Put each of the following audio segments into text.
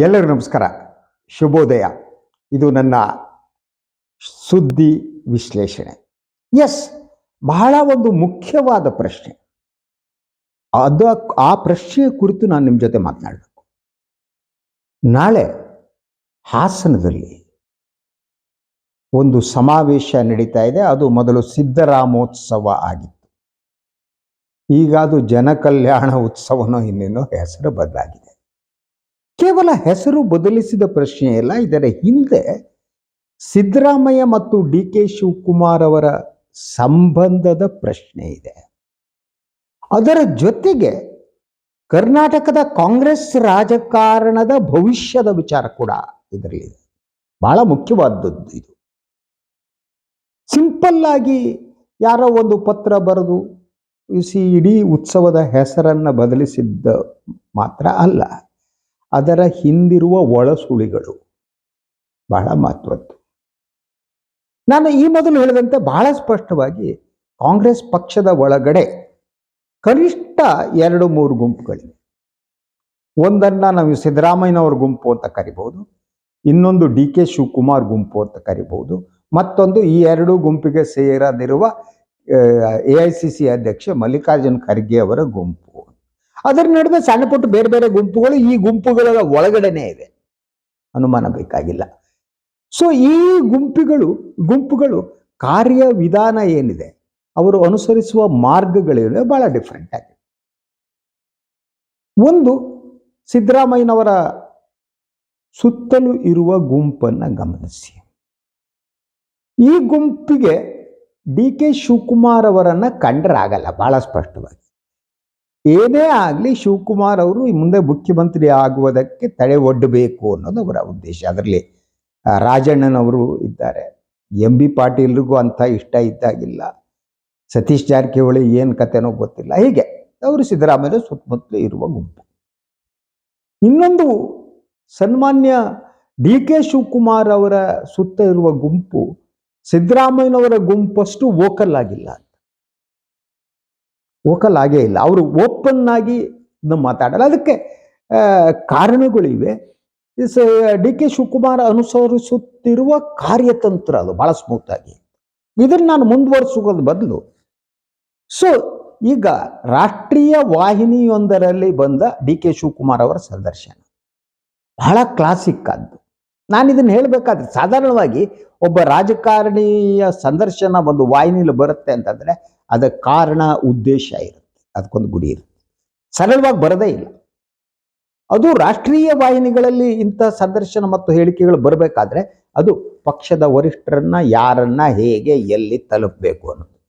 ಎಲ್ಲರಿಗೂ ನಮಸ್ಕಾರ. ಶುಭೋದಯ. ಇದು ನನ್ನ ಸುದ್ದಿ ವಿಶ್ಲೇಷಣೆ. ಎಸ್ ಬಹಳ ಒಂದು ಮುಖ್ಯವಾದ ಪ್ರಶ್ನೆ. ಅದು ಆ ಪ್ರಶ್ನೆಯ ಕುರಿತು ನಾನು ನಿಮ್ಮ ಜೊತೆ ಮಾತನಾಡಬೇಕು. ನಾಳೆ ಹಾಸನದಲ್ಲಿ ಒಂದು ಸಮಾವೇಶ ನಡೀತಾ ಇದೆ. ಅದು ಮೊದಲು ಸಿದ್ದರಾಮೋತ್ಸವ ಆಗಿತ್ತು. ಈಗ ಅದು ಜನಕಲ್ಯಾಣ ಉತ್ಸವನೋ ಇನ್ನೇನೋ ಹೆಸರು ಬದಲಾಗಿದೆ. ಕೇವಲ ಹೆಸರು ಬದಲಿಸಿದ ಪ್ರಶ್ನೆ ಇಲ್ಲ ಇದರ ಹಿಂದೆ ಸಿದ್ದರಾಮಯ್ಯ ಮತ್ತು ಡಿ ಕೆ ಶಿವಕುಮಾರ್ ಅವರ ಸಂಬಂಧದ ಪ್ರಶ್ನೆ ಇದೆ. ಅದರ ಜೊತೆಗೆ ಕರ್ನಾಟಕದ ಕಾಂಗ್ರೆಸ್ ರಾಜಕಾರಣದ ಭವಿಷ್ಯದ ವಿಚಾರ ಕೂಡ ಇದರಲ್ಲಿದೆ ಬಹಳ ಮುಖ್ಯವಾದದ್ದು ಇದು. ಸಿಂಪಲ್ ಆಗಿ ಯಾರೋ ಒಂದು ಪತ್ರ ಬರೆದು ಸಿ ಇಡೀ ಉತ್ಸವದ ಹೆಸರನ್ನು ಬದಲಿಸಿದ್ದ ಮಾತ್ರ ಅಲ್ಲ. ಅದರ ಹಿಂದಿರುವ ಒಳಸುಳಿಗಳು. ಬಹಳ ಮಹತ್ವದ್ದು. ನಾನು ಈ ಮೊದಲು ಹೇಳಿದಂತೆ ಬಹಳ ಸ್ಪಷ್ಟವಾಗಿ ಕಾಂಗ್ರೆಸ್ ಪಕ್ಷದ ಒಳಗಡೆ ಕನಿಷ್ಠ ಎರಡು ಮೂರು ಗುಂಪುಗಳಿವೆ. ಒಂದನ್ನು ನಾವು ಸಿದ್ದರಾಮಯ್ಯನವ್ರ ಗುಂಪು ಅಂತ ಕರಿಬಹುದು, ಇನ್ನೊಂದು ಡಿ ಕೆ ಶಿವಕುಮಾರ್ ಗುಂಪು ಅಂತ ಕರಿಬಹುದು, ಮತ್ತೊಂದು ಈ ಎರಡು ಗುಂಪಿಗೆ ಸೇರದಿರುವ ಎ ಐ ಸಿ ಸಿ ಅಧ್ಯಕ್ಷ ಮಲ್ಲಿಕಾರ್ಜುನ್ ಖರ್ಗೆ ಅವರ ಗುಂಪು. ಅದರ ನಡುವೆ ಸಣ್ಣ ಪುಟ್ಟ ಬೇರೆ ಬೇರೆ ಗುಂಪುಗಳು ಈ ಗುಂಪುಗಳ ಒಳಗಡೆನೆ ಇದೆ. ಅನುಮಾನ ಬೇಕಾಗಿಲ್ಲ. ಸೊ ಈ ಗುಂಪುಗಳು ಗುಂಪುಗಳು ಕಾರ್ಯ ವಿಧಾನ ಏನಿದೆ? ಅವರು ಅನುಸರಿಸುವ ಮಾರ್ಗಗಳಿವೆ ಬಹಳ ಡಿಫ್ರೆಂಟ್ ಆಗಿದೆ ಒಂದು, ಸಿದ್ದರಾಮಯ್ಯನವರ ಸುತ್ತಲೂ ಇರುವ ಗುಂಪನ್ನು ಗಮನಿಸಿ. ಈ ಗುಂಪಿಗೆ ಡಿ ಕೆ ಶಿವಕುಮಾರ್ ಅವರನ್ನ ಕಂಡ್ರಾಗಲ್ಲ, ಬಹಳ ಸ್ಪಷ್ಟವಾಗಿ. ಏನೇ ಆಗಲಿ ಶಿವಕುಮಾರ್ ಅವರು ಮುಂದೆ ಮುಖ್ಯಮಂತ್ರಿ ಆಗುವುದಕ್ಕೆ ತಡೆ ಒಡ್ಡಬೇಕು ಅನ್ನೋದು ಅವರ ಉದ್ದೇಶ. ಅದರಲ್ಲಿ ರಾಜಣ್ಣನವರು ಇದ್ದಾರೆ. ಎಂ ಬಿ ಪಾಟೀಲ್ರಿಗೂ ಅಂಥ ಇಷ್ಟ ಇದ್ದಾಗಿಲ್ಲ. ಸತೀಶ್ ಜಾರಕಿಹೊಳಿ ಏನು ಕಥೆನೋ ಗೊತ್ತಿಲ್ಲ. ಹೀಗೆ, ಅವರು ಸಿದ್ದರಾಮಯ್ಯ ಸುತ್ತಮುತ್ತಲು ಇರುವ ಗುಂಪು. ಇನ್ನೊಂದು ಸನ್ಮಾನ್ಯ ಡಿ ಕೆ ಶಿವಕುಮಾರ್ ಅವರ ಸುತ್ತ ಇರುವ ಗುಂಪು ಸಿದ್ದರಾಮಯ್ಯನವರ ಗುಂಪಷ್ಟು ವೋಕಲ್ ಆಗಿಲ್ಲ. ವೋಕಲ್ ಆಗೇ ಇಲ್ಲ. ಅವರು ಓಪನ್ ಆಗಿ ಮಾತಾಡಲ್ಲ. ಅದಕ್ಕೆ ಕಾರಣಗಳಿವೆ ಡಿ ಕೆ ಶಿವಕುಮಾರ್ ಅನುಸರಿಸುತ್ತಿರುವ ಕಾರ್ಯತಂತ್ರ ಅದು ಬಹಳ ಸ್ಮೂತ್ ಆಗಿ. ಇದನ್ನು ನಾನು ಮುಂದುವರಿಸುವುದ ಬದಲು, ಸೊ, ಈಗ ರಾಷ್ಟ್ರೀಯ ವಾಹಿನಿಯೊಂದರಲ್ಲಿ ಬಂದ ಡಿ ಕೆ ಶಿವಕುಮಾರ್ ಅವರ ಸಂದರ್ಶನ. ಬಹಳ ಕ್ಲಾಸಿಕ್ ಅದು ನಾನು ಇದನ್ನು ಹೇಳಬೇಕಾದ್ರೆ ಸಾಧಾರಣವಾಗಿ ಒಬ್ಬ ರಾಜಕಾರಣಿಯ ಸಂದರ್ಶನ ಒಂದು ವಾಹಿನಿಯಲ್ಲಿ ಬರುತ್ತೆ ಅಂತಂದ್ರೆ ಅದಕ್ಕೆ ಕಾರಣ ಉದ್ದೇಶ ಇರುತ್ತೆ. ಅದಕ್ಕೊಂದು ಗುರಿ ಇರುತ್ತೆ. ಸರಳವಾಗಿ ಬರದೇ ಇಲ್ಲ. ಅದು ರಾಷ್ಟ್ರೀಯ ವಾಹಿನಿಗಳಲ್ಲಿ ಇಂಥ ಸಂದರ್ಶನ ಮತ್ತು ಹೇಳಿಕೆಗಳು ಬರಬೇಕಾದ್ರೆ ಅದು ಪಕ್ಷದ ವರಿಷ್ಠರನ್ನ ಯಾರನ್ನ ಹೇಗೆ, ಎಲ್ಲಿ ತಲುಪಬೇಕು ಅನ್ನೋದು.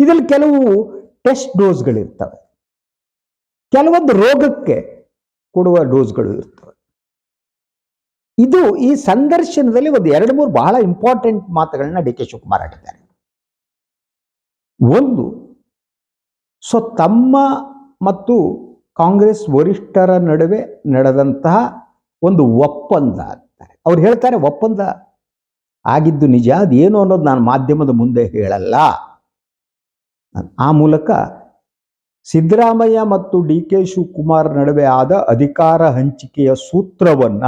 ಇದರಲ್ಲಿ ಕೆಲವು ಟೆಸ್ಟ್ ಡೋಸ್ಗಳಿರ್ತವೆ. ಕೆಲವೊಂದು ರೋಗಕ್ಕೆ ಕೊಡುವ ಡೋಸ್ಗಳು ಇರ್ತವೆ. ಇದು ಈ ಸಂದರ್ಶನದಲ್ಲಿ ಒಂದು ಎರಡು ಮೂರು ಬಹಳ ಇಂಪಾರ್ಟೆಂಟ್ ಮಾತುಗಳನ್ನ ಡಿ ಕೆ ಶಿವಕುಮಾರ್ ಒಂದು. ಸೊ ತಮ್ಮ ಮತ್ತು ಕಾಂಗ್ರೆಸ್ ವರಿಷ್ಠರ ನಡುವೆ ನಡೆದಂತಹ ಒಂದು ಒಪ್ಪಂದ ಅಂತಾರೆ ಅವ್ರು ಹೇಳ್ತಾರೆ, ಒಪ್ಪಂದ ಆಗಿದ್ದು ನಿಜ, ಅದೇನು ಅನ್ನೋದು ನಾನು ಮಾಧ್ಯಮದ ಮುಂದೆ ಹೇಳಲ್ಲ. ಆ ಮೂಲಕ ಸಿದ್ದರಾಮಯ್ಯ ಮತ್ತು ಡಿ ಕೆ ಶಿವಕುಮಾರ್ ನಡುವೆ ಆದ ಅಧಿಕಾರ ಹಂಚಿಕೆಯ ಸೂತ್ರವನ್ನ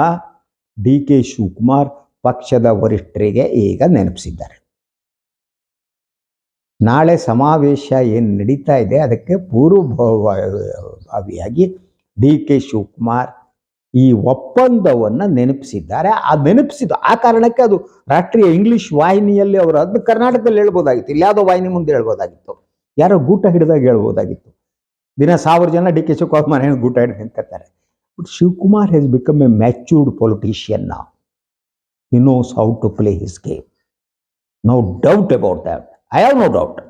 ಡಿ ಕೆ ಶಿವಕುಮಾರ್ ಪಕ್ಷದ ವರಿಷ್ಠರಿಗೆ ಈಗ ನೆನಪಿಸಿದ್ದಾರೆ. ನಾಳೆ ಸಮಾವೇಶ ಏನು ನಡೀತಾ ಇದೆ, ಅದಕ್ಕೆ ಪೂರ್ವಭಾವಿಯಾಗಿ ಡಿ ಕೆ ಶಿವಕುಮಾರ್ ಈ ಒಪ್ಪಂದವನ್ನು ನೆನಪಿಸಿದ್ದಾರೆ. ಆ ನೆನಪಿಸಿದ್ದು ಆ ಕಾರಣಕ್ಕೆ ಅದು ರಾಷ್ಟ್ರೀಯ ಇಂಗ್ಲಿಷ್ ವಾಹಿನಿಯಲ್ಲಿ ಅವರು ಅದನ್ನ ಕರ್ನಾಟಕದಲ್ಲಿ ಹೇಳ್ಬೋದಾಗಿತ್ತು ಇಲ್ಲಿ ಯಾವುದೋ ವಾಹಿನಿ ಮುಂದೆ ಹೇಳ್ಬೋದಾಗಿತ್ತು. ಯಾರೋ ಗೂಟ ಹಿಡಿದಾಗ ಹೇಳ್ಬೋದಾಗಿತ್ತು. ದಿನ ಸಾವಿರ ಜನ ಡಿ ಕೆ ಶಿವಕುಮಾರ್ ಏನು ಗೂಟ ಹಿಡಿದು ಅಂತಾರೆ but Shivakumar has become a matured politician ನಾವು he knows how to play his game no doubt about that. I have no doubt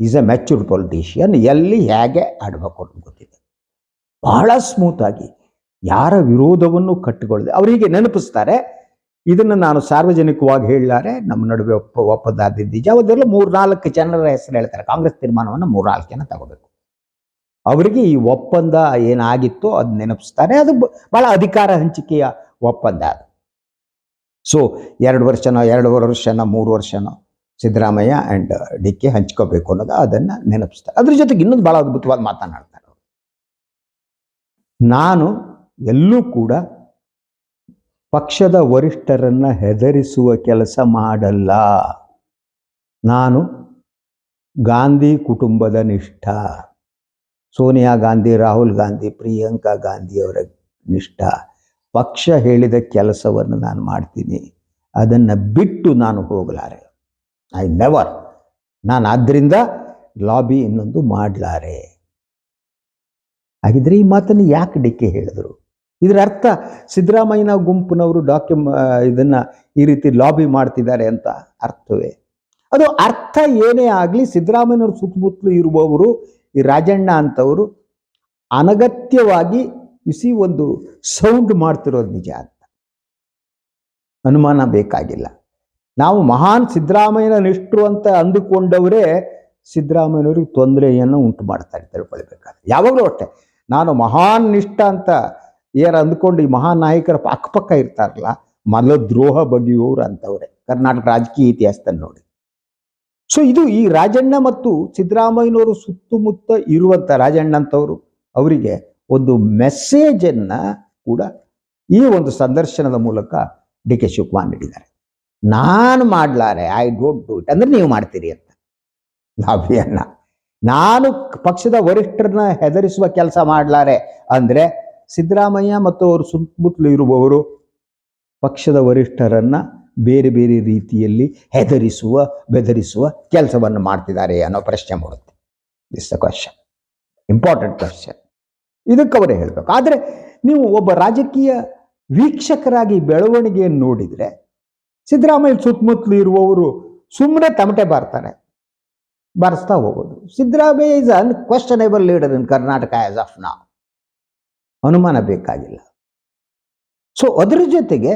is a mature politician ಎಲ್ಲಿ ಹೇಗೆ ಆಡಬೇಕು ಅಂತ ಗೊತ್ತಿದೆ. ಬಹಳ ಸ್ಮೂತಾಗಿ ಯಾರ ವಿರೋಧವನ್ನು ಕಟ್ಟಿಕೊಳ್ಳದೆ ಅವರಿಗೆ ನೆನಪಿಸ್ತಾರೆ. ಇದನ್ನು ನಾನು ಸಾರ್ವಜನಿಕವಾಗಿ ಹೇಳಲಾರೆ. ನಮ್ಮ ನಡುವೆ ಒಪ್ಪ ಒಪ್ಪಂದ ಆದಿದ್ದೀಜ ಅವರೆಲ್ಲ ಮೂರ್ನಾಲ್ಕು ಜನರ ಹೆಸರು ಹೇಳ್ತಾರೆ. ಕಾಂಗ್ರೆಸ್ ತೀರ್ಮಾನವನ್ನು ಮೂರ್ನಾಲ್ಕು ಜನ ತಗೋಬೇಕು. ಅವರಿಗೆ ಈ ಒಪ್ಪಂದ ಏನಾಗಿತ್ತು ಅದು ನೆನಪಿಸ್ತಾರೆ. ಅದು ಬಹಳ ಅಧಿಕಾರ ಹಂಚಿಕೆಯ ಒಪ್ಪಂದ ಅದು. ಸೊ ಎರಡು ವರ್ಷನೋ, ಎರಡೂವರೆ ವರ್ಷನೋ, ಮೂರು ವರ್ಷನೋ ಸಿದ್ದರಾಮಯ್ಯ ಆ್ಯಂಡ್ ಡಿ ಕೆ ಹಂಚ್ಕೋಬೇಕು ಅನ್ನೋದು ಅದನ್ನು ನೆನಪಿಸ್ತಾರೆ. ಅದ್ರ ಜೊತೆಗೆ ಇನ್ನೊಂದು ಭಾಳ ಅದ್ಭುತವಾದ ಮಾತನಾಡ್ತಾರೆ. ನಾನು ಎಲ್ಲೂ ಕೂಡ ಪಕ್ಷದ ವರಿಷ್ಠರನ್ನ ಹೆದರಿಸುವ ಕೆಲಸ ಮಾಡಲ್ಲ. ನಾನು ಗಾಂಧಿ ಕುಟುಂಬದ ನಿಷ್ಠ. ಸೋನಿಯಾ ಗಾಂಧಿ, ರಾಹುಲ್ ಗಾಂಧಿ, ಪ್ರಿಯಾಂಕಾ ಗಾಂಧಿ ಅವರ ನಿಷ್ಠ. ಪಕ್ಷ ಹೇಳಿದ ಕೆಲಸವನ್ನು ನಾನು ಮಾಡ್ತೀನಿ. ಅದನ್ನು ಬಿಟ್ಟು ನಾನು ಹೋಗಲಾರೆ. ಐ ನೆವರ್ ನಾನು ಆದ್ದರಿಂದ ಲಾಬಿ ಇನ್ನೊಂದು ಮಾಡಲಾರೆ. ಹಾಗಿದ್ರೆ ಈ ಮಾತನ್ನು ಯಾಕೆ ಡಿಕ್ಕೆ ಹೇಳಿದ್ರು? ಇದರ ಅರ್ಥ ಸಿದ್ದರಾಮಯ್ಯನ ಗುಂಪಿನವರು ಡಾಕ್ಯು ಇದನ್ನು ಈ ರೀತಿ ಲಾಬಿ ಮಾಡ್ತಿದ್ದಾರೆ ಅಂತ ಅರ್ಥವೇ? ಅದು ಅರ್ಥ ಏನೇ ಆಗಲಿ ಸಿದ್ದರಾಮಯ್ಯನವ್ರ ಸುತ್ತಮುತ್ತಲು ಇರುವವರು ಈ ರಾಜಣ್ಣ ಅಂತವರು ಅನಗತ್ಯವಾಗಿ ಇಸಿ ಒಂದು ಸೌಂಡ್ ಮಾಡ್ತಿರೋದು ನಿಜ ಅಂತ. ಅನುಮಾನ ಬೇಕಾಗಿಲ್ಲ. ನಾವು ಮಹಾನ್ ಸಿದ್ದರಾಮಯ್ಯನ ನಿಷ್ಠರು ಅಂತ ಅಂದುಕೊಂಡವರೇ ಸಿದ್ದರಾಮಯ್ಯನವ್ರಿಗೆ ತೊಂದರೆಯನ್ನು ಉಂಟು ಮಾಡ್ತಾ ಮಾಡ್ತಾರೆ ತಿಳ್ಕೊಳ್ಬೇಕಾದ್ರೆ ಯಾವಾಗಲೂ ಅಷ್ಟೇ, ನಾನು ಮಹಾನ್ ನಿಷ್ಠ ಅಂತ ಯಾರು ಅಂದ್ಕೊಂಡು ಈ ಮಹಾನ್ ನಾಯಕರ ಅಕ್ಕಪಕ್ಕ ಇರ್ತಾರಲ್ಲ, ಮಲದ್ರೋಹ ದ್ರೋಹ ಬಗೆಯುವವರು ಅಂತವ್ರೆ, ಕರ್ನಾಟಕ ರಾಜಕೀಯ ಇತಿಹಾಸದಲ್ಲಿ ನೋಡಿ. ಸೊ ಇದು ಈ ರಾಜಣ್ಣ ಮತ್ತು ಸಿದ್ದರಾಮಯ್ಯನವರು ಸುತ್ತಮುತ್ತ ಇರುವಂಥ ರಾಜಣ್ಣ ಅಂತವರು, ಅವರಿಗೆ ಒಂದು ಮೆಸೇಜನ್ನು ಕೂಡ ಈ ಒಂದು ಸಂದರ್ಶನದ ಮೂಲಕ ಡಿ ಕೆ ಶಿವಕುಮಾರ್ ನೀಡಿದ್ದಾರೆ. ನಾನು ಮಾಡ್ಲಾರೆ ಐ ಡೋಂಟ್ ಡೂ ಇಟ್ ಅಂದ್ರೆ ನೀವು ಮಾಡ್ತೀರಿ ಅಂತ. ಲಾಭಿಯನ್ನ ನಾನು ಪಕ್ಷದ ವರಿಷ್ಠರನ್ನ ಹೆದರಿಸುವ ಕೆಲಸ ಮಾಡ್ಲಾರೆ ಅಂದ್ರೆ ಸಿದ್ದರಾಮಯ್ಯ ಮತ್ತು ಅವರು ಸುತ್ತಮುತ್ತಲು ಇರುವವರು ಪಕ್ಷದ ವರಿಷ್ಠರನ್ನ ಬೇರೆ ಬೇರೆ ರೀತಿಯಲ್ಲಿ ಹೆದರಿಸುವ, ಬೆದರಿಸುವ ಕೆಲಸವನ್ನು ಮಾಡ್ತಿದ್ದಾರೆ ಅನ್ನೋ ಪ್ರಶ್ನೆ ಮೂಡುತ್ತೆ. This the question important question ಇದಕ್ಕೆ ಅವರೇ ಹೇಳಬೇಕು. ಆದರೆ ನೀವು ಒಬ್ಬ ರಾಜಕೀಯ ವೀಕ್ಷಕರಾಗಿ ಬೆಳವಣಿಗೆಯನ್ನು ನೋಡಿದರೆ ಸಿದ್ದರಾಮಯ್ಯ ಸುತ್ತಮುತ್ತಲು ಇರುವವರು ಸುಮ್ಮನೆ ತಮಟೆ ಬಾರ್ತಾರೆ ಬಾರಿಸ್ತಾ ಹೋಗೋದು. Siddaramaiah is unquestionable leader in Karnataka as of now ಅನುಮಾನ ಬೇಕಾಗಿಲ್ಲ. ಸೊ ಅದರ ಜೊತೆಗೆ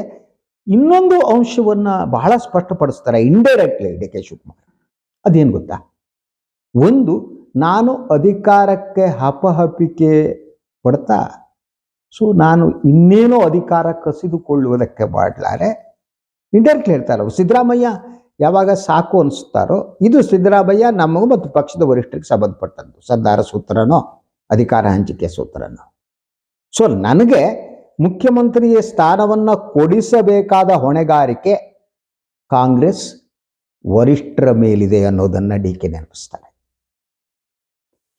ಇನ್ನೊಂದು ಅಂಶವನ್ನ ಬಹಳ ಸ್ಪಷ್ಟಪಡಿಸ್ತಾರೆ ಇಂಡೈರೆಕ್ಟ್ಲಿ ಡಿ ಕೆ ಶಿವಕುಮಾರ್. ಅದೇನು ಗೊತ್ತಾ? ಒಂದು, ನಾನು ಅಧಿಕಾರಕ್ಕೆ ಹಪಹಪಿಕೆ ಪಡ್ತಾ ಸೊ ನಾನು ಇನ್ನೇನೋ ಅಧಿಕಾರ ಕಸಿದುಕೊಳ್ಳುವುದಕ್ಕೆ ಮಾಡಲಾರೆ. ಇಂಡೈರೆಕ್ಟ್ಲಿ ಹೇಳ್ತಾರೆ ಸಿದ್ದರಾಮಯ್ಯ ಯಾವಾಗ ಸಾಕು ಅನಿಸ್ತಾರೋ ಇದು ಸಿದ್ದರಾಮಯ್ಯ ನಮಗೂ ಮತ್ತು ಪಕ್ಷದ ವರಿಷ್ಠರಿಗೆ ಸಂಬಂಧಪಟ್ಟದ್ದು. ಸರ್ದಾರ ಸೂತ್ರನೋ, ಅಧಿಕಾರ ಹಂಚಿಕೆ ಸೂತ್ರನೋ. ಸೊ ನನಗೆ ಮುಖ್ಯಮಂತ್ರಿಯ ಸ್ಥಾನವನ್ನು ಕೊಡಿಸಬೇಕಾದ ಹೊಣೆಗಾರಿಕೆ ಕಾಂಗ್ರೆಸ್ ವರಿಷ್ಠರ ಮೇಲಿದೆ ಅನ್ನೋದನ್ನು ಡಿ ಕೆ ನೆನಪಿಸ್ತಾರೆ.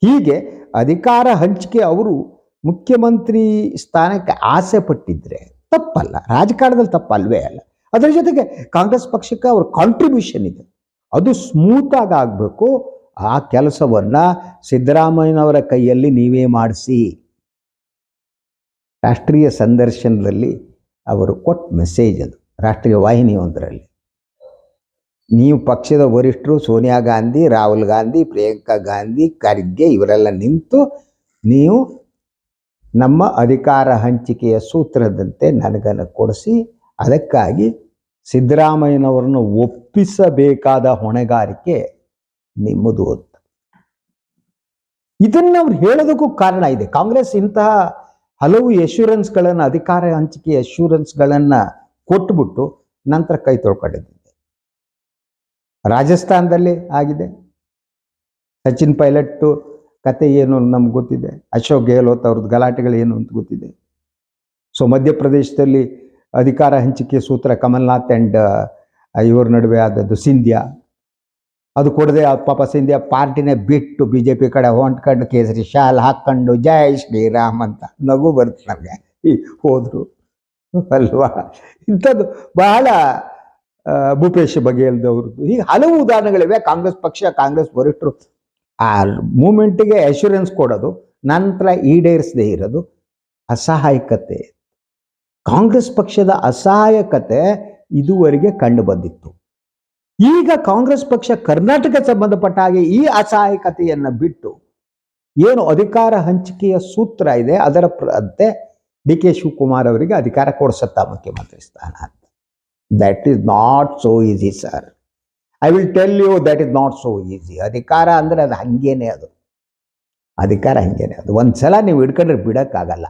ಹೀಗೆ ಅಧಿಕಾರ ಹಂಚಿಕೆ ಅವರು ಮುಖ್ಯಮಂತ್ರಿ ಸ್ಥಾನಕ್ಕೆ ಆಸೆ ಪಟ್ಟಿದ್ರೆ ತಪ್ಪಲ್ಲ. ರಾಜಕಾರಣದಲ್ಲಿ ತಪ್ಪಲ್ವೇ ಅಲ್ಲ. ಅದರ ಜೊತೆಗೆ ಕಾಂಗ್ರೆಸ್ ಪಕ್ಷಕ್ಕೆ ಅವ್ರ ಕಾಂಟ್ರಿಬ್ಯೂಷನ್ ಇದೆ. ಅದು ಸ್ಮೂತ್ ಆಗಿ ಆಗಬೇಕು. ಆ ಕೆಲಸವನ್ನ ಸಿದ್ದರಾಮಯ್ಯನವರ ಕೈಯಲ್ಲಿ ನೀವೇ ಮಾಡಿಸಿ. ರಾಷ್ಟ್ರೀಯ ಸಂದರ್ಶನದಲ್ಲಿ ಅವರು ಕೊಟ್ಟ ಮೆಸೇಜ್ ಅದು, ರಾಷ್ಟ್ರೀಯ ವಾಹಿನಿ ಒಂದರಲ್ಲಿ. ನೀವು ಪಕ್ಷದ ವರಿಷ್ಠರು ಸೋನಿಯಾ ಗಾಂಧಿ, ರಾಹುಲ್ ಗಾಂಧಿ, ಪ್ರಿಯಾಂಕಾ ಗಾಂಧಿ, ಖರ್ಗೆ ಇವರೆಲ್ಲ ನಿಂತು ನೀವು ನಮ್ಮ ಅಧಿಕಾರ ಹಂಚಿಕೆಯ ಸೂತ್ರದಂತೆ ನನಗನ್ನು ಕೊಡಿಸಿ. ಅದಕ್ಕಾಗಿ ಸಿದ್ದರಾಮಯ್ಯನವರನ್ನು ಒಪ್ಪಿಸಬೇಕಾದ ಹೊಣೆಗಾರಿಕೆ ನಿಮ್ಮದು ಅಂತ. ಇದನ್ನ ಅವ್ರು ಹೇಳೋದಕ್ಕೂ ಕಾರಣ ಇದೆ. ಕಾಂಗ್ರೆಸ್ ಇಂತಹ ಹಲವು ಎಶ್ಯೂರೆನ್ಸ್ಗಳನ್ನು ಅಧಿಕಾರ ಹಂಚಿಕೆ ಎಶ್ಯೂರೆನ್ಸ್ಗಳನ್ನು ಕೊಟ್ಬಿಟ್ಟು ನಂತರ ಕೈ ತೊಳ್ಕೊಂಡಿದ್ದೆ ರಾಜಸ್ಥಾನದಲ್ಲಿ ಆಗಿದೆ. ಸಚಿನ್ ಪೈಲಟ್ ಕತೆ ಏನು ನಮ್ಗೆ ಗೊತ್ತಿದೆ. ಅಶೋಕ್ ಗೆಹ್ಲೋತ್ ಅವ್ರದ್ದು ಗಲಾಟೆಗಳು ಏನು ಅಂತ ಗೊತ್ತಿದೆ. ಸೊ ಮಧ್ಯಪ್ರದೇಶದಲ್ಲಿ ಅಧಿಕಾರ ಹಂಚಿಕೆ ಸೂತ್ರ ಕಮಲ್ನಾಥ್ ಆ್ಯಂಡ್ ಇವ್ರ ನಡುವೆ ಆದದ್ದು ಸಿಂಧ್ಯಾ. ಅದು ಕೊಡದೆ ಪಾಪ ಸಿಂಧ್ಯಾ ಪಾರ್ಟಿನೇ ಬಿಟ್ಟು ಬಿ ಜೆ ಪಿ ಕಡೆ ಹೊಂಟ್ಕೊಂಡು ಕೇಸರಿ ಶಾಲ್ ಹಾಕ್ಕೊಂಡು ಜಯ ಶ್ರೀರಾಮ್ ಅಂತ ನಗು ಬರುತ್ತೆ ನಮಗೆ. ಈ ಹೋದರು. ಅಲ್ವಾ? ಇಂಥದ್ದು ಬಹಳ ಭೂಪೇಶ್ ಬಗೆಯಲ್ದವ್ರದ್ದು ಹೀಗೆ ಹಲವು ಉದಾಹರಣೆಗಳಿವೆ. ಕಾಂಗ್ರೆಸ್ ಪಕ್ಷ, ಕಾಂಗ್ರೆಸ್ ವರಿಷ್ಠರು. ಆ ಮೂಮೆಂಟಿಗೆ ಅಶ್ಯೂರೆನ್ಸ್ ಕೊಡೋದು, ನಂತರ ಈಡೇರಿಸದೇ ಇರೋದು ಅಸಹಾಯಕತೆ. ಕಾಂಗ್ರೆಸ್ ಪಕ್ಷದ ಅಸಹಾಯಕತೆ ಇದುವರೆಗೆ ಕಂಡು ಬಂದಿತ್ತು. ಈಗ ಕಾಂಗ್ರೆಸ್ ಪಕ್ಷ ಕರ್ನಾಟಕ ಸಂಬಂಧಪಟ್ಟ ಹಾಗೆ ಈ ಅಸಹಾಯಕತೆಯನ್ನ ಬಿಟ್ಟು ಏನು ಅಧಿಕಾರ ಹಂಚಿಕೆಯ ಸೂತ್ರ ಇದೆ, ಅದರ ಅಂತೆ ಡಿ ಕೆ ಶಿವಕುಮಾರ್ ಅವರಿಗೆ ಅಧಿಕಾರ ಕೊಡಿಸುತ್ತಾ ಮುಖ್ಯಮಂತ್ರಿ ಸ್ಥಾನ ಅಂತ. That is not so easy sir I will tell you that is not so easy ಅಧಿಕಾರ ಅಂದ್ರೆ ಅದು ಹಂಗೇನೆ ಅದು. ಅಧಿಕಾರ ಹಂಗೇನೆ ಅದು. ಒಂದ್ಸಲ ನೀವು ಹಿಡ್ಕೊಂಡ್ರೆ ಬಿಡೋಕ್ಕಾಗಲ್ಲ.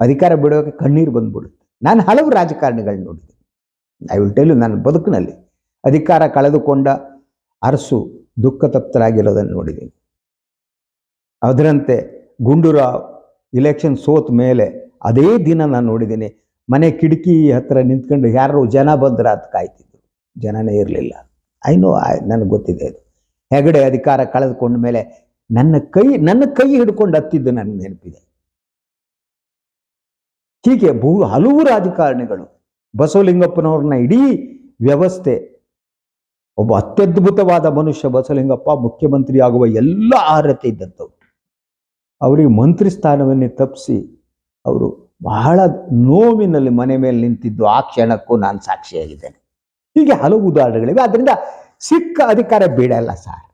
ಅಧಿಕಾರ ಬಿಡೋಕೆ ಕಣ್ಣೀರು ಬಂದ್ಬಿಡುತ್ತೆ. ನಾನು ಹಲವು ರಾಜಕಾರಣಿಗಳು ನೋಡಿದ್ದೀನಿ ಐ ವಿಲ್ ಟೆಲ್ ನನ್ನ ಬದುಕಿನಲ್ಲಿ ಅಧಿಕಾರ ಕಳೆದುಕೊಂಡ ಅರಸು ದುಃಖ ತಪ್ತರಾಗಿರೋದನ್ನು ನೋಡಿದ್ದೀನಿ ಅದರಂತೆ ಗುಂಡೂರಾವ್ ಇಲೆಕ್ಷನ್ ಸೋತ ಮೇಲೆ ಅದೇ ದಿನ ನಾನು ನೋಡಿದ್ದೀನಿ ಮನೆ ಕಿಟಕಿ ಹತ್ರ ನಿಂತ್ಕೊಂಡು ಯಾರು ಜನ ಬಂದ್ರ ಅದು ಕಾಯ್ತಿದ್ರು. ಜನನೇ ಇರಲಿಲ್ಲ. ಐನೋ ನನಗೆ ಗೊತ್ತಿದೆ ಅದು. ಹೆಗಡೆ ಅಧಿಕಾರ ಕಳೆದುಕೊಂಡ ಮೇಲೆ ನನ್ನ ಕೈ ನನ್ನ ಕೈ ಹಿಡ್ಕೊಂಡು ಹತ್ತಿದ್ದು ನನಗೆ ನೆನಪಿದೆ. ಹೀಗೆ ಬಹು ಹಲವು ರಾಜಕಾರಣಿಗಳು ಬಸವಲಿಂಗಪ್ಪನವ್ರನ್ನ ಇಡೀ ವ್ಯವಸ್ಥೆ, ಒಬ್ಬ ಅತ್ಯದ್ಭುತವಾದ ಮನುಷ್ಯ ಬಸವಲಿಂಗಪ್ಪ ಮುಖ್ಯಮಂತ್ರಿ ಆಗುವ ಎಲ್ಲ ಅರ್ಹತೆ ಇದ್ದಂಥವ್ರು. ಅವರಿಗೆ ಮಂತ್ರಿ ಸ್ಥಾನವನ್ನೇ ತಪ್ಪಿಸಿ ಅವರು ಬಹಳ ನೋವಿನಲ್ಲಿ ಮನೆ ಮೇಲೆ ನಿಂತಿದ್ದು ಆ ಕ್ಷಣಕ್ಕೂ ನಾನು ಸಾಕ್ಷಿಯಾಗಿದ್ದೇನೆ. ಹೀಗೆ ಹಲವು ಉದಾಹರಣೆಗಳಿವೆ. ಆದ್ದರಿಂದ ಸಿಕ್ಕ ಅಧಿಕಾರ ಬಿಡಲ್ಲ ಸರ್.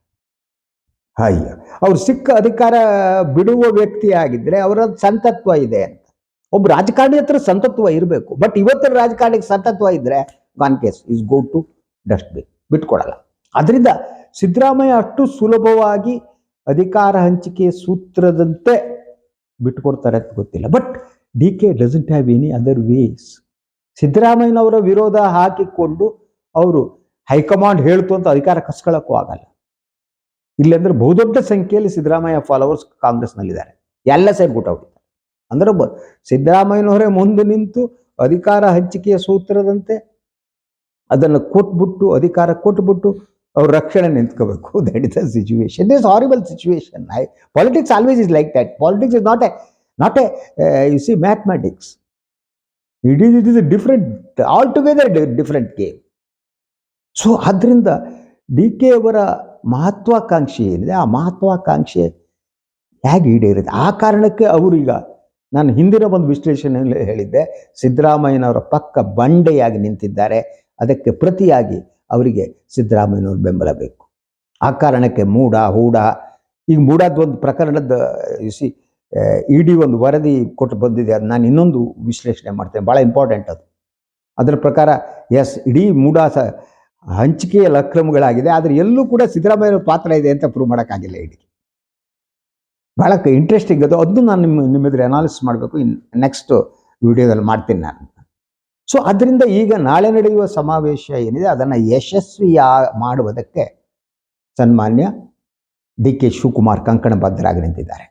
ಅಯ್ಯ, ಅವ್ರು ಸಿಕ್ಕ ಅಧಿಕಾರ ಬಿಡುವ ವ್ಯಕ್ತಿ ಆಗಿದ್ರೆ ಅವರ ಸಂತತ್ವ ಇದೆ ಒಬ್ಬ ರಾಜಕಾರಣಿ ಹತ್ರ ಸಂತತ್ವ ಇರಬೇಕು. ಬಟ್ ಇವತ್ತಿನ ರಾಜಕಾರಣಿಗೆ ಸಂತತ್ವ ಇದ್ರೆ gone case is go to dustbin ಬಿಟ್ಕೊಡಲ್ಲ. ಅದರಿಂದ ಸಿದ್ದರಾಮಯ್ಯ ಅಷ್ಟು ಸುಲಭವಾಗಿ ಅಧಿಕಾರ ಹಂಚಿಕೆ ಸೂತ್ರದಂತೆ ಬಿಟ್ಕೊಡ್ತಾರೆ ಅಂತ ಗೊತ್ತಿಲ್ಲ. But D K doesn't have any other ways ಸಿದ್ದರಾಮಯ್ಯನವರ ವಿರೋಧ ಹಾಕಿಕೊಂಡು ಅವರು ಹೈಕಮಾಂಡ್ ಹೇಳ್ತು ಅಂತ ಅಧಿಕಾರ ಕಸ್ಕೊಳ್ಳೋಕ್ಕೂ ಆಗಲ್ಲ. ಇಲ್ಲಂದ್ರೆ ಬಹುದೊಡ್ಡ ಸಂಖ್ಯೆಯಲ್ಲಿ ಸಿದ್ದರಾಮಯ್ಯ ಫಾಲೋವರ್ಸ್ ಕಾಂಗ್ರೆಸ್ನಲ್ಲಿದ್ದಾರೆ. ಎಲ್ಲ ಸೈಡ್ ಗುಟ್ಟೌಟ್ ಅಂದ್ರೆ ಒಬ್ಬ ಸಿದ್ದರಾಮಯ್ಯನವರೇ ಮುಂದೆ ನಿಂತು ಅಧಿಕಾರ ಹಂಚಿಕೆಯ ಸೂತ್ರದಂತೆ ಅದನ್ನು ಕೊಟ್ಬಿಟ್ಟು, ಅಧಿಕಾರ ಕೊಟ್ಬಿಟ್ಟು ಅವ್ರ ರಕ್ಷಣೆ ನಿಂತ್ಕೋಬೇಕು that is the situation this horrible situation I politics always is like that politics is not a not a you see mathematics it is it is a different altogether different game so ಆದ್ದರಿಂದ D K ಅವರ ಮಹತ್ವಾಕಾಂಕ್ಷೆ ಏನಿದೆ? ಆ ಮಹತ್ವಾಕಾಂಕ್ಷೆ ಹೇಗೆ ಈಡೇರಿದೆ? ಆ ಕಾರಣಕ್ಕೆ ಅವರು ಈಗ ನಾನು ಹಿಂದಿನ ಒಂದು ವಿಶ್ಲೇಷಣೆಯಲ್ಲಿ ಹೇಳಿದ್ದೆ, ಸಿದ್ದರಾಮಯ್ಯನವರ ಪಕ್ಕ ಬಂಡೆಯಾಗಿ ನಿಂತಿದ್ದಾರೆ. ಅದಕ್ಕೆ ಪ್ರತಿಯಾಗಿ ಅವರಿಗೆ ಸಿದ್ದರಾಮಯ್ಯನವ್ರ ಬೆಂಬಲ ಬೇಕು. ಆ ಕಾರಣಕ್ಕೆ ಮೂಡ ಹೂಡ ಈಗ ಮೂಡಾದ ಒಂದು ಪ್ರಕರಣದ ಸಿ ಇಡಿ ಒಂದು ವರದಿ ಕೊಟ್ಟು ಬಂದಿದೆ. ಅದು ನಾನು ಇನ್ನೊಂದು ವಿಶ್ಲೇಷಣೆ ಮಾಡ್ತೇನೆ. ಭಾಳ ಇಂಪಾರ್ಟೆಂಟ್ ಅದು. ಅದರ ಪ್ರಕಾರ ಎಸ್ ಇಡೀ ಮೂಡ ಸ, ಹಂಚಿಕೆಯಲ್ಲಿ ಅಕ್ರಮಗಳಾಗಿದೆ. ಆದರೆ ಎಲ್ಲೂ ಕೂಡ ಸಿದ್ದರಾಮಯ್ಯನ ಪಾತ್ರ ಇದೆ ಅಂತ ಪ್ರೂವ್ ಮಾಡೋಕ್ಕಾಗಿಲ್ಲ ಇಡಿ ಭಾಳ ಇಂಟ್ರೆಸ್ಟಿಂಗ್ ಅದು. ಅದನ್ನು ನಾನು ನಿಮ್ಮ ನಿಮ್ಮ ಎದುರು ಅನಾಲಿಸ್ ಮಾಡಬೇಕು. ಇನ್ ನೆಕ್ಸ್ಟ್ ವಿಡಿಯೋದಲ್ಲಿ ಮಾಡ್ತೀನಿ ನಾನು. ಸೊ ಅದರಿಂದ ಈಗ ನಾಳೆ ನಡೆಯುವ ಸಮಾವೇಶ ಏನಿದೆ, ಅದನ್ನು ಯಶಸ್ವಿಯ ಮಾಡುವುದಕ್ಕೆ ಸನ್ಮಾನ್ಯ ಡಿ ಕೆ ಶಿವಕುಮಾರ್ ಕಂಕಣಬದ್ಧರಾಗಿ ನಿಂತಿದ್ದಾರೆ.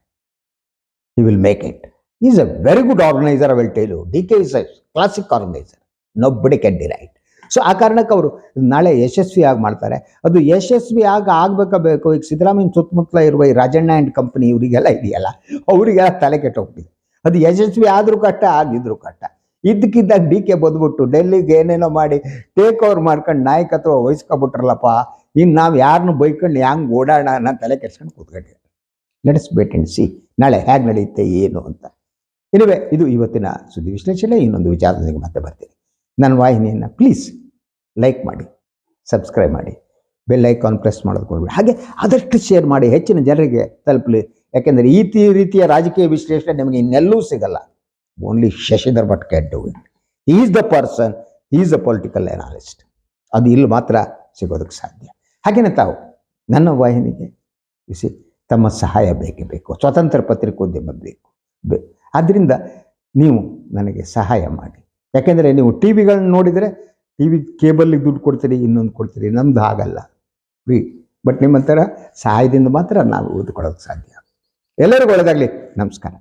You will make it is a very good organiser will tell D K is a classic organiser nobody can deride so ಆ ಕಾರಣಕ್ಕೆ ಅವರು ನಾಳೆ ಯಶಸ್ವಿಯಾಗಿ ಮಾಡ್ತಾರೆ. ಅದು ಯಶಸ್ವಿ ಆಗ ಆಗ್ಬೇಕಾಗಬೇಕು ಈಗ ಸಿದ್ದರಾಮಯ್ಯ ಸುತ್ತಮುತ್ತಲ ಇರುವ ಈ ರಾಜಣ್ಣ ಆ್ಯಂಡ್ ಕಂಪನಿ ಇವರಿಗೆಲ್ಲ ಇದೆಯಲ್ಲ, ಅವರಿಗೆಲ್ಲ ತಲೆ ಕೆಟ್ಟೋಗ್ಬಿಟ್ಟಿದೆ. ಅದು ಯಶಸ್ವಿ ಆದರೂ ಕಷ್ಟ, ಆಗಿದ್ರು ಕಷ್ಟ. ಇದ್ದಕ್ಕಿದ್ದಾಗ ಡಿ ಕೆ ಬಂದ್ಬಿಟ್ಟು ಡೆಲ್ಲಿಗೆ ಏನೇನೋ ಮಾಡಿ ಟೇಕ್ ಓವರ್ ಮಾಡ್ಕೊಂಡು ನಾಯಕತ್ವ ವಹಿಸ್ಕೊಬಿಟ್ರಲ್ಲಪ್ಪ ಇನ್ನು ನಾವು ಯಾರನ್ನು ಬೈಕೊಂಡು ಹ್ಯಾಂಗೆ ಓಡಾಡ ಅನ್ನೋ ತಲೆ ಕೆಡ್ಸ್ಕೊಂಡು ಕೂತ್ಕೊಂಡಿದ್ದೆ ಲೆಟ್ಸ್ ಬೇಟ್ ಅಂಡ್ ಸಿ ನಾಳೆ ಹೇಗೆ ನಡೆಯುತ್ತೆ, ಏನು ಅಂತ. ಇನ್ನುವೆ ಇದು ಇವತ್ತಿನ ಸುದ್ದಿ ವಿಶ್ಲೇಷಣೆ. ಇನ್ನೊಂದು ವಿಚಾರದೊಂದಿಗೆ ಮತ್ತೆ ಬರ್ತೀನಿ. ನನ್ನ ವಾಹಿನಿಯನ್ನು ಪ್ಲೀಸ್ ಲೈಕ್ ಮಾಡಿ ಸಬ್ಸ್ಕ್ರೈಬ್ ಮಾಡಿ ಬೆಲ್ ಐಕಾನ್ ಪ್ರೆಸ್ ಮಾಡೋದು ಹಾಗೆ ಆದಷ್ಟು ಶೇರ್ ಮಾಡಿ, ಹೆಚ್ಚಿನ ಜನರಿಗೆ ತಲುಪಲಿ. ಯಾಕೆಂದರೆ ಈ ರೀತಿಯ ರಾಜಕೀಯ ವಿಶ್ಲೇಷಣೆ ನಿಮಗೆ ಇನ್ನೆಲ್ಲೂ ಸಿಗಲ್ಲ. Only Shashidhar Bhat can do it is the person is the political analyst ಅದು ಇಲ್ಲಿ ಮಾತ್ರ ಸಿಗೋದಕ್ಕೆ ಸಾಧ್ಯ. ಹಾಗೆಯೇ ತಾವು ನನ್ನ ವಾಹಿನಿಗೆ ಬಿಸಿ ತಮ್ಮ ಸಹಾಯ ಬೇಕೇ ಬೇಕು. ಸ್ವತಂತ್ರ ಪತ್ರಿಕೋದ್ಯಮ ಬೇಕು. ಬೇ ಆದ್ದರಿಂದ ನೀವು ನನಗೆ ಸಹಾಯ ಮಾಡಿ. ಯಾಕೆಂದರೆ ನೀವು ಟಿ ವಿಗಳನ್ನ ನೋಡಿದರೆ ಟಿ ವಿ ಕೇಬಲ್ಗೆ ದುಡ್ಡು ಕೊಡ್ತೀರಿ, ಇನ್ನೊಂದು ಕೊಡ್ತೀರಿ. ನಮ್ದು ಆಗಲ್ಲ ಫ್ರೀ ಬಟ್ ನಿಮ್ಮ ಥರ ಸಹಾಯದಿಂದ ಮಾತ್ರ ನಾವು ಓದ್ಕೊಳ್ಳೋಕೆ ಸಾಧ್ಯ. ಎಲ್ಲರಿಗೂ ಒಳ್ಳೆಯದಾಗಲಿ ನಮಸ್ಕಾರ.